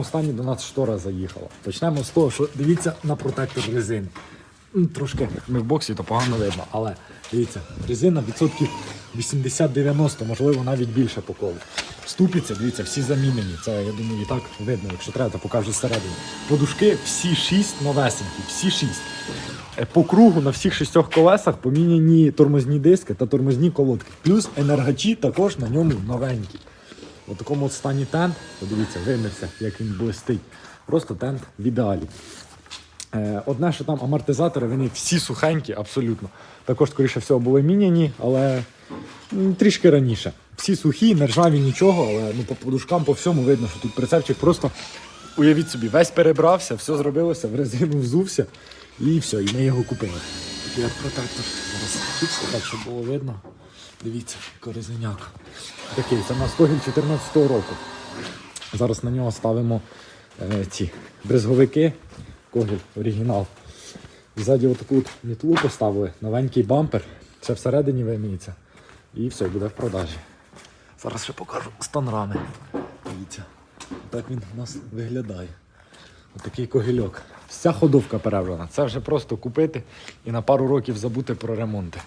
Останній до нас штора заїхала. Почнемо з того, що дивіться на протектор резини. Трошки ми в боксі, то погано видно, але дивіться, резина відсотків 80-90, можливо, навіть більше по колу. Ступиці, дивіться, всі замінені. Це, я думаю, і так видно, якщо треба, то покажу зсередини. Подушки всі шість новесенькі, всі шість. Е, По кругу на всіх шістьох колесах поміняні тормозні диски та тормозні колодки. Плюс енергачі також на ньому новенькі. У такому стані тент, подивіться, вимився, як він блистить. Просто тент в ідеалі. Одне, що там амортизатори, вони всі сухенькі, абсолютно. Також, скоріше всього, були міняні, але трішки раніше. Всі сухі, не ржаві, нічого, але ну, по подушкам, по всьому видно, що тут прицепчик просто, уявіть собі, весь перебрався, все зробилося, в резину взувся і все, і ми його купили. От протектор. Зараз так, щоб було видно. Дивіться, коризеняк. Такий, це у нас Когіль 14 року. Зараз на нього ставимо е, ці брезговики, Когіль оригінал. Ззаді отаку от мітлу поставили, новенький бампер. Це всередині виміється. І все, буде в продажі. Зараз ще покажу стан рами. Дивіться, так він у нас виглядає. Отакий когільок. Вся ходовка перебрана. Це вже просто купити і на пару років забути про ремонти.